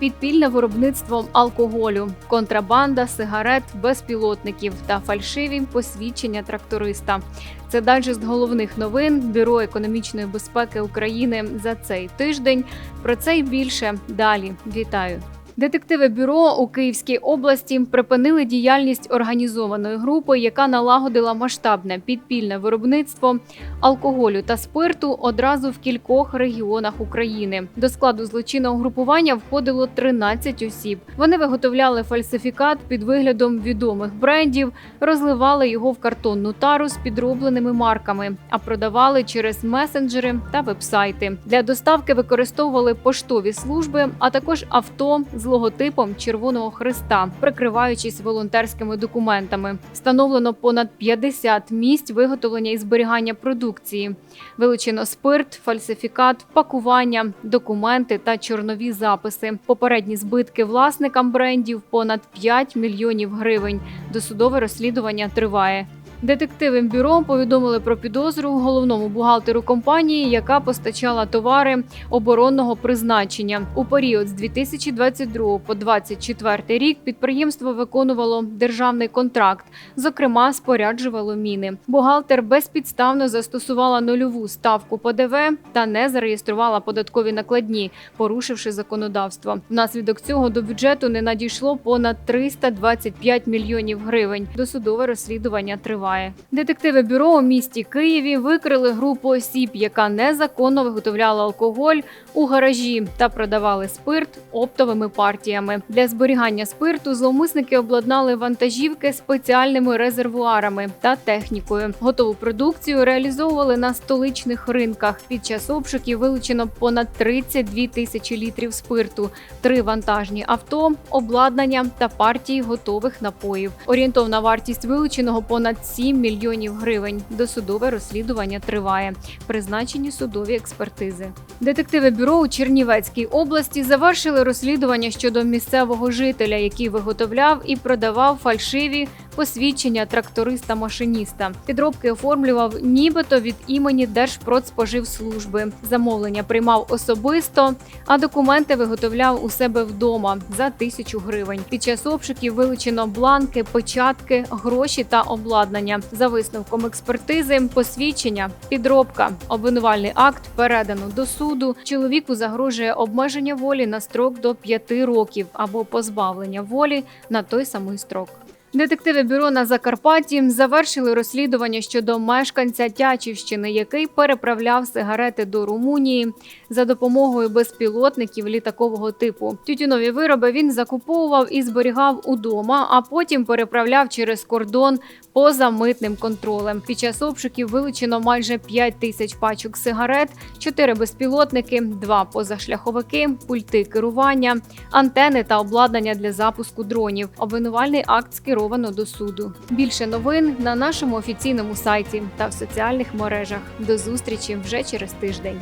Підпільне виробництво алкоголю, контрабанда, сигарет, безпілотників та фальшиві посвідчення тракториста. Це дайджест головних новин Бюро економічної безпеки України за цей тиждень. Про це й більше далі. Вітаю. Детективи бюро у Київській області припинили діяльність організованої групи, яка налагодила масштабне підпільне виробництво алкоголю та спирту одразу в кількох регіонах України. До складу злочинного групування входило 13 осіб. Вони виготовляли фальсифікат під виглядом відомих брендів, розливали його в картонну тару з підробленими марками, а продавали через месенджери та вебсайти. Для доставки використовували поштові служби, а також авто з логотипом Червоного Христа, прикриваючись волонтерськими документами. Встановлено понад 50 місць виготовлення і зберігання продукції. Вилучено спирт, фальсифікат, пакування, документи та чорнові записи. Попередні збитки власникам брендів понад 5 мільйонів гривень. Досудове розслідування триває. Детективи бюро повідомили про підозру головному бухгалтеру компанії, яка постачала товари оборонного призначення. У період з 2022 по 2024 рік підприємство виконувало державний контракт, зокрема споряджувало міни. Бухгалтер безпідставно застосувала нульову ставку ПДВ та не зареєструвала податкові накладні, порушивши законодавство. Внаслідок цього до бюджету не надійшло понад 325 мільйонів гривень. Досудове розслідування триває. Детективи бюро у місті Києві викрили групу осіб, яка незаконно виготовляла алкоголь у гаражі та продавали спирт оптовими партіями. Для зберігання спирту зловмисники обладнали вантажівки спеціальними резервуарами та технікою. Готову продукцію реалізовували на столичних ринках. Під час обшуків вилучено понад 32 тисячі літрів спирту, три вантажні авто, обладнання та партії готових напоїв. Орієнтовна вартість вилученого понад 7 мільйонів гривень. Досудове розслідування триває. Призначені судові експертизи. Детективи бюро у Чернівецькій області завершили розслідування щодо місцевого жителя, який виготовляв і продавав фальшиві посвідчення тракториста-машиніста. Підробки оформлював нібито від імені Держпродспоживслужби. Замовлення приймав особисто, а документи виготовляв у себе вдома за тисячу гривень. Під час обшуків вилучено бланки, печатки, гроші та обладнання. За висновком експертизи, посвідчення, підробка, обвинувальний акт передано до суду. Чоловіку загрожує обмеження волі на строк до 5 років або позбавлення волі на той самий строк. Детективи бюро на Закарпатті завершили розслідування щодо мешканця Тячівщини, який переправляв сигарети до Румунії за допомогою безпілотників літакового типу. Тютюнові вироби він закуповував і зберігав удома, а потім переправляв через кордон поза митним контролем. Під час обшуків вилучено майже 5 тисяч пачок сигарет, 4 безпілотники, 2 позашляховики, пульти керування, антени та обладнання для запуску дронів. Обвинувальний акт скеровано до суду. Більше новин на нашому офіційному сайті та в соціальних мережах. До зустрічі вже через тиждень.